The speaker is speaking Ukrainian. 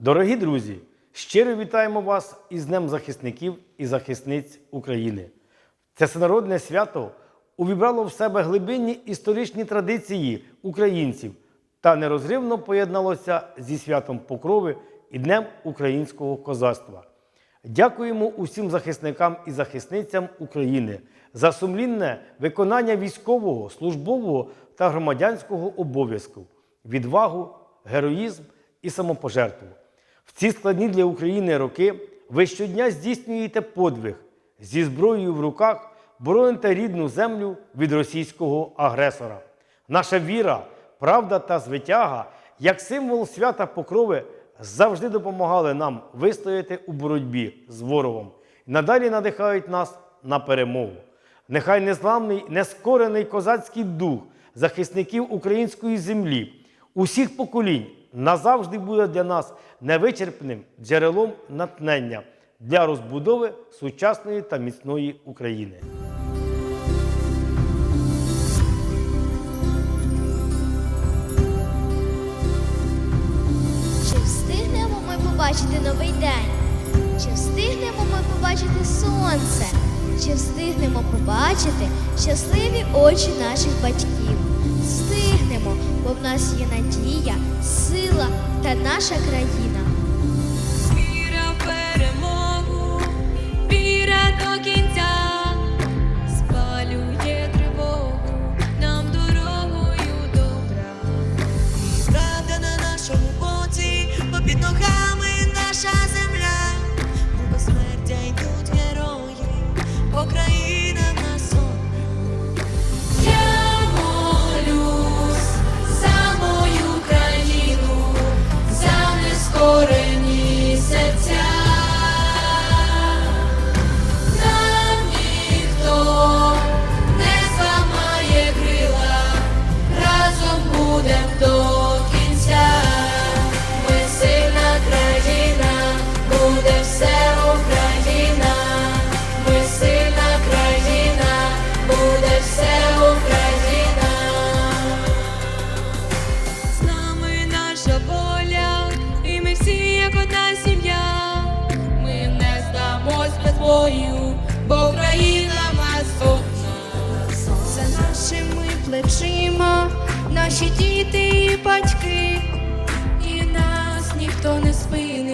Дорогі друзі, щиро вітаємо вас із Днем захисників і захисниць України. Це всенародне свято увібрало в себе глибинні історичні традиції українців та нерозривно поєдналося зі святом Покрови і Днем українського козацтва. Дякуємо усім захисникам і захисницям України за сумлінне виконання військового, службового та громадянського обов'язку, відвагу, героїзм і самопожертву. В ці складні для України роки ви щодня здійснюєте подвиг зі зброєю в руках, бороните рідну землю від російського агресора. Наша віра, правда та звитяга, як символ свята Покрови, завжди допомагали нам вистояти у боротьбі з ворогом і надалі надихають нас на перемогу. Нехай незламний, нескорений козацький дух захисників української землі, усіх поколінь назавжди буде для нас невичерпним джерелом натхнення для розбудови сучасної та міцної України. Чи встигнемо ми побачити новий день? Чи встигнемо ми побачити сонце? Чи встигнемо побачити щасливі очі наших батьків? Встигнемо, бо в нас є надія, сила та наша країна. Віра в перемогу, віра до кінця, спалює тривогу нам дорогою добра. І правда на нашому боці, бо під ногами плечима, наші діти і батьки, і нас ніхто не спить.